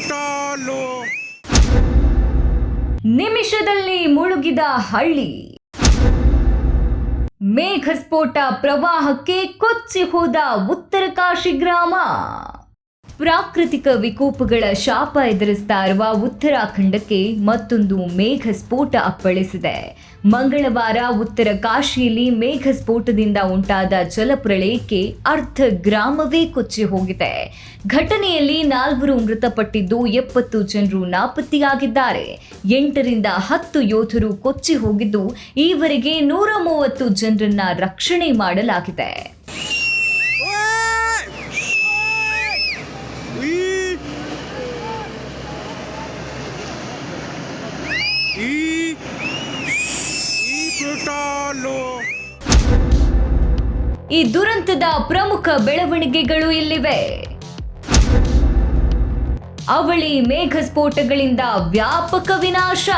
ಕುಲ್ಟಾಲು ನಿಮಿಷದಲ್ಲಿ ಮುಳುಗಿದ ಹಳ್ಳಿ. ಮೇಘಸ್ಫೋಟ ಪ್ರವಾಹಕ್ಕೆ ಕೊಚ್ಚಿ ಹೋದ ಉತ್ತರ ಕಾಶಿ ಗ್ರಾಮ. ಪ್ರಾಕೃತಿಕ ವಿಕೋಪಗಳ ಶಾಪ ಎದುರಿಸ್ತಾ ಇರುವ ಉತ್ತರಾಖಂಡಕ್ಕೆ ಮತ್ತೊಂದು ಮೇಘ ಸ್ಫೋಟ ಅಪ್ಪಳಿಸಿದೆ. ಮಂಗಳವಾರ ಉತ್ತರ ಕಾಶಿಯಲ್ಲಿ ಮೇಘ ಸ್ಫೋಟದಿಂದ ಉಂಟಾದ ಜಲಪ್ರಳಯಕ್ಕೆ ಅರ್ಧ ಗ್ರಾಮವೇ ಕೊಚ್ಚಿ ಹೋಗಿದೆ. ಘಟನೆಯಲ್ಲಿ ನಾಲ್ವರು ಮೃತಪಟ್ಟಿದ್ದು ಎಪ್ಪತ್ತು ಜನರು ನಾಪತ್ತೆಯಾಗಿದ್ದಾರೆ. ಎಂಟರಿಂದ ಹತ್ತು ಯೋಧರು ಕೊಚ್ಚಿ ಹೋಗಿದ್ದು, ಈವರೆಗೆ ನೂರ ಮೂವತ್ತು ಜನರನ್ನ ರಕ್ಷಣೆ ಮಾಡಲಾಗಿದೆ. ಈ ದುರಂತದ ಪ್ರಮುಖ ಬೆಳವಣಿಗೆಗಳು ಇಲ್ಲಿವೆ. ಅವಳಿ ಮೇಘ ಸ್ಫೋಟಗಳಿಂದ ವ್ಯಾಪಕ ವಿನಾಶ.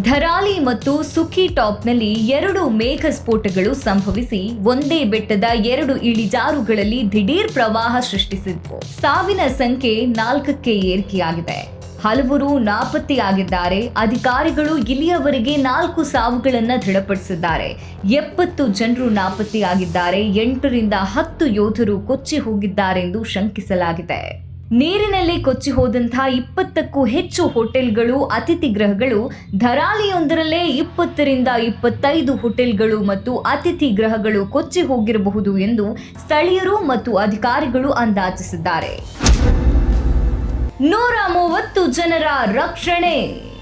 ಧರಾಲಿ ಮತ್ತು ಸುಖಿ ಟಾಪ್ನಲ್ಲಿ ಎರಡು ಮೇಘ ಸ್ಫೋಟಗಳು ಸಂಭವಿಸಿ ಒಂದೇ ಬೆಟ್ಟದ ಎರಡು ಇಳಿಜಾರುಗಳಲ್ಲಿ ದಿಢೀರ್ ಪ್ರವಾಹ ಸೃಷ್ಟಿಸಿದ್ವು ಸಾವಿನ ಸಂಖ್ಯೆ ನಾಲ್ಕಕ್ಕೆ ಏರಿಕೆಯಾಗಿದೆ. ಹಲವರು ನಾಪತ್ತೆಯಾಗಿದ್ದಾರೆ. ಅಧಿಕಾರಿಗಳು ಇಲ್ಲಿಯವರೆಗೆ ನಾಲ್ಕು ಸಾವುಗಳನ್ನು ದೃಢಪಡಿಸಿದ್ದಾರೆ. ಎಪ್ಪತ್ತು ಜನರು ನಾಪತ್ತೆಯಾಗಿದ್ದಾರೆ. ಎಂಟರಿಂದ ಹತ್ತು ಯೋಧರು ಕೊಚ್ಚಿ ಹೋಗಿದ್ದಾರೆಂದು ಶಂಕಿಸಲಾಗಿದೆ. ನೀರಿನಲ್ಲಿ ಕೊಚ್ಚಿ ಹೋದಂತಹ ಇಪ್ಪತ್ತಕ್ಕೂ ಹೆಚ್ಚು ಹೋಟೆಲ್ಗಳು, ಅತಿಥಿ ಗೃಹಗಳು ಧರಾಲಿಯೊಂದರಲ್ಲೇ ಇಪ್ಪತ್ತರಿಂದ ಇಪ್ಪತ್ತೈದು ಹೋಟೆಲ್ಗಳು ಮತ್ತು ಅತಿಥಿ ಗೃಹಗಳು ಕೊಚ್ಚಿ ಹೋಗಿರಬಹುದು ಎಂದು ಸ್ಥಳೀಯರು ಮತ್ತು ಅಧಿಕಾರಿಗಳು ಅಂದಾಜಿಸಿದ್ದಾರೆ. ನೂರ ಮೂವತ್ತು ಜನರ ರಕ್ಷಣೆ.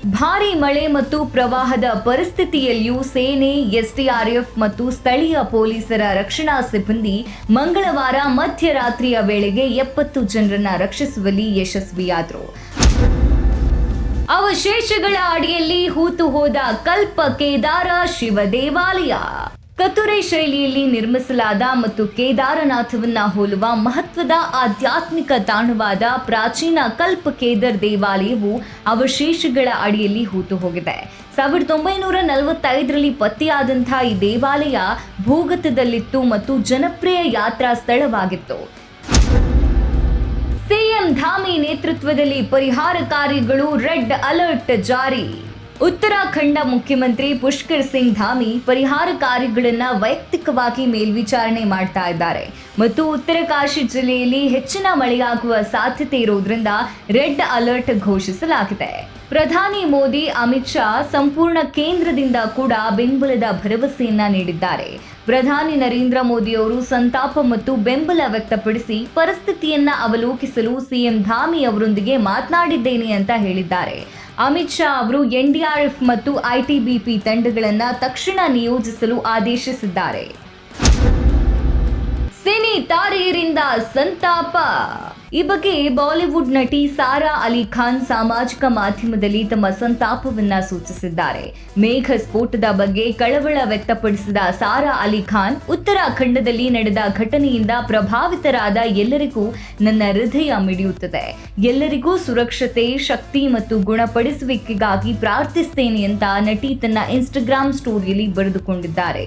ಭಾರಿ ಮಳೆ ಮತ್ತು ಪ್ರವಾಹದ ಪರಿಸ್ಥಿತಿಯಲ್ಲಿಯೂ ಸೇನೆ, ಎಸ್ಡಿಆರ್ಎಫ್ ಮತ್ತು ಸ್ಥಳೀಯ ಪೊಲೀಸರ ರಕ್ಷಣಾ ಸಿಬ್ಬಂದಿ ಮಂಗಳವಾರ ಮಧ್ಯರಾತ್ರಿಯ ವೇಳೆಗೆ ಎಪ್ಪತ್ತು ಜನರನ್ನ ರಕ್ಷಿಸುವಲ್ಲಿ ಯಶಸ್ವಿಯಾದರು. ಅವಶೇಷಗಳ ಅಡಿಯಲ್ಲಿ ಹೂತು ಹೋದ ಕಲ್ಪ ಕೇದಾರ ಶಿವ ದೇವಾಲಯ ಕತುರೆ ಶೈಲಿಯಲ್ಲಿ ನಿರ್ಮಿಸಲಾದ ಮತ್ತು ಕೇದಾರನಾಥವನ್ನ ಹೋಲುವ ಮಹತ್ವದ ಆಧ್ಯಾತ್ಮಿಕ ತಾಣವಾದ ಪ್ರಾಚೀನ ಕಲ್ಪ ಕೇದರ್ ದೇವಾಲಯವು ಅವಶೇಷಗಳ ಅಡಿಯಲ್ಲಿ ಹೂತು ಹೋಗಿದೆ. ಸಾವಿರದ ಒಂಬೈನೂರ ನಲವತ್ತೈದರಲ್ಲಿ ಪತ್ತೆಯಾದಂತಹ ಈ ದೇವಾಲಯ ಭೂಗತದಲ್ಲಿತ್ತು ಮತ್ತು ಜನಪ್ರಿಯ ಯಾತ್ರಾ ಸ್ಥಳವಾಗಿತ್ತು. ಸಿಎಂ ಧಾಮಿ ನೇತೃತ್ವದಲ್ಲಿ ಪರಿಹಾರ ಕಾರ್ಯಗಳು ರೆಡ್ ಅಲರ್ಟ್ ಜಾರಿ. ಉತ್ತರಾಖಂಡ ಮುಖ್ಯಮಂತ್ರಿ ಪುಷ್ಕರ್ ಸಿಂಗ್ ಧಾಮಿ ಪರಿಹಾರ ಕಾರ್ಯಗಳನ್ನ ವೈಯಕ್ತಿಕವಾಗಿ ಮೇಲ್ವಿಚಾರಣೆ ಮಾಡ್ತಾ ಇದ್ದಾರೆ. ಮತ್ತು ಉತ್ತರ ಕಾಶಿ ಜಿಲ್ಲೆಯಲ್ಲಿ ಹೆಚ್ಚಿನ ಮಳೆಯಾಗುವ ಸಾಧ್ಯತೆ ಇರುವುದರಿಂದ ರೆಡ್ ಅಲರ್ಟ್ ಘೋಷಿಸಲಾಗಿದೆ. ಪ್ರಧಾನಿ ಮೋದಿ, ಅಮಿತ್ ಶಾ ಸಂಪೂರ್ಣ ಕೇಂದ್ರದಿಂದ ಕೂಡ ಬೆಂಬಲದ ಭರವಸೆಯನ್ನ ನೀಡಿದ್ದಾರೆ. ಪ್ರಧಾನಿ ನರೇಂದ್ರ ಮೋದಿ ಅವರು ಸಂತಾಪ ಮತ್ತು ಬೆಂಬಲ ವ್ಯಕ್ತಪಡಿಸಿ ಪರಿಸ್ಥಿತಿಯನ್ನ ಅವಲೋಕಿಸಲು ಸಿಎಂ ಧಾಮಿ ಅವರೊಂದಿಗೆ ಮಾತನಾಡಿದ್ದೇನೆ ಅಂತ ಹೇಳಿದ್ದಾರೆ. ಅಮಿತ್ ಶಾ ಅವರು ಎನ್ಡಿಆರ್ಎಫ್ ಮತ್ತು ಐಟಿಬಿಪಿ ತಂಡಗಳನ್ನು ತಕ್ಷಣ ನಿಯೋಜಿಸಲು ಆದೇಶಿಸಿದ್ದಾರೆ. ಸಿನಿ ತಾರೆಯರಿಂದ ಸಂತಾಪ. ಈ ಬಗ್ಗೆ ಬಾಲಿವುಡ್ ನಟಿ ಸಾರಾ ಅಲಿ ಖಾನ್ ಸಾಮಾಜಿಕ ಮಾಧ್ಯಮದಲ್ಲಿ ತಮ್ಮ ಸಂತಾಪವನ್ನ ಸೂಚಿಸಿದ್ದಾರೆ. ಮೇಘ ಸ್ಫೋಟದ ಬಗ್ಗೆ ಕಳವಳ ವ್ಯಕ್ತಪಡಿಸಿದ ಸಾರಾ ಅಲಿ ಖಾನ್, ಉತ್ತರಾಖಂಡದಲ್ಲಿ ನಡೆದ ಘಟನೆಯಿಂದ ಪ್ರಭಾವಿತರಾದ ಎಲ್ಲರಿಗೂ ನನ್ನ ಹೃದಯ ಮಿಡಿಯುತ್ತದೆ. ಎಲ್ಲರಿಗೂ ಸುರಕ್ಷತೆ, ಶಕ್ತಿ ಮತ್ತು ಗುಣಪಡಿಸುವಿಕೆಗಾಗಿ ಪ್ರಾರ್ಥಿಸ್ತೇನೆ ಅಂತ ನಟಿ ತನ್ನ ಇನ್ಸ್ಟಾಗ್ರಾಮ್ ಸ್ಟೋರಿಯಲ್ಲಿ ಬರೆದುಕೊಂಡಿದ್ದಾರೆ.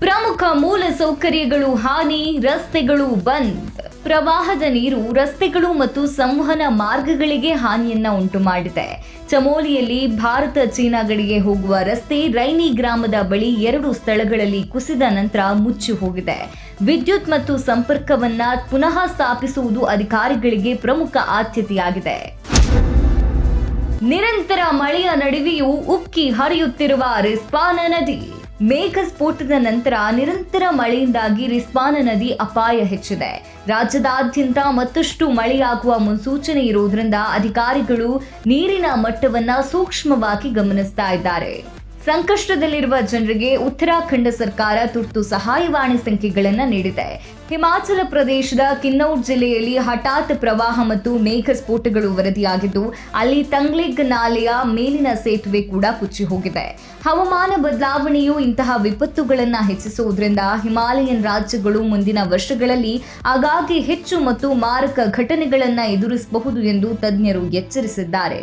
ಪ್ರಮುಖ ಮೂಲ ಸೌಕರ್ಯಗಳು ಹಾನಿ, ರಸ್ತೆಗಳು ಬಂದ್. ಪ್ರವಾಹದ ನೀರು ರಸ್ತೆಗಳು ಮತ್ತು ಸಂವಹನ ಮಾರ್ಗಗಳಿಗೆ ಹಾನಿಯನ್ನ ಉಂಟು ಮಾಡಿದೆ. ಚಮೋಲಿಯಲ್ಲಿ ಭಾರತ ಚೀನಾ ಗಡಿಗೆ ಹೋಗುವ ರಸ್ತೆ ರೈನಿ ಗ್ರಾಮದ ಬಳಿ ಎರಡು ಸ್ಥಳಗಳಲ್ಲಿ ಕುಸಿದ ನಂತರ ಮುಚ್ಚಿ ಹೋಗಿದೆ. ವಿದ್ಯುತ್ ಮತ್ತು ಸಂಪರ್ಕವನ್ನ ಪುನಃ ಸ್ಥಾಪಿಸುವುದು ಅಧಿಕಾರಿಗಳಿಗೆ ಪ್ರಮುಖ ಆದ್ಯತೆಯಾಗಿದೆ. ನಿರಂತರ ಮಳೆಯ ನಡುವೆಯೂ ಉಕ್ಕಿ ಹರಿಯುತ್ತಿರುವ ರಿಸ್ಪಾನ ನದಿ. ಮೇಘ ಸ್ಫೋಟದ ನಂತರ ನಿರಂತರ ಮಳೆಯಿಂದಾಗಿ ರಿಸ್ಪಾನ ನದಿ ಅಪಾಯ ಹೆಚ್ಚಿದೆ. ರಾಜ್ಯದಾದ್ಯಂತ ಮತ್ತಷ್ಟು ಮಳೆಯಾಗುವ ಮುನ್ಸೂಚನೆ ಇರುವುದರಿಂದ ಅಧಿಕಾರಿಗಳು ನೀರಿನ ಮಟ್ಟವನ್ನ ಸೂಕ್ಷ್ಮವಾಗಿ ಗಮನಿಸ್ತಾ ಇದ್ದಾರೆ. ಸಂಕಷ್ಟದಲ್ಲಿರುವ ಜನರಿಗೆ ಉತ್ತರಾಖಂಡ ಸರ್ಕಾರ ತುರ್ತು ಸಹಾಯವಾಣಿ ಸಂಖ್ಯೆಗಳನ್ನು ನೀಡಿದೆ. ಹಿಮಾಚಲ ಪ್ರದೇಶದ ಕಿನ್ನೌರ್ ಜಿಲ್ಲೆಯಲ್ಲಿ ಹಠಾತ್ ಪ್ರವಾಹ ಮತ್ತು ಮೇಘ ಸ್ಫೋಟಗಳು ವರದಿಯಾಗಿದ್ದು, ಅಲ್ಲಿ ತಂಗ್ಲಿಗ್ ನಾಲೆಯ ಮೇಲಿನ ಸೇತುವೆ ಕೂಡ ಕುಚ್ಚಿ ಹೋಗಿದೆ. ಹವಾಮಾನ ಬದಲಾವಣೆಯು ಇಂತಹ ವಿಪತ್ತುಗಳನ್ನು ಹೆಚ್ಚಿಸುವುದರಿಂದ ಹಿಮಾಲಯನ್ ರಾಜ್ಯಗಳು ಮುಂದಿನ ವರ್ಷಗಳಲ್ಲಿ ಆಗಾಗ್ಗೆ ಹೆಚ್ಚು ಮತ್ತು ಮಾರಕ ಘಟನೆಗಳನ್ನು ಎದುರಿಸಬಹುದು ಎಂದು ತಜ್ಞರು ಎಚ್ಚರಿಸಿದ್ದಾರೆ.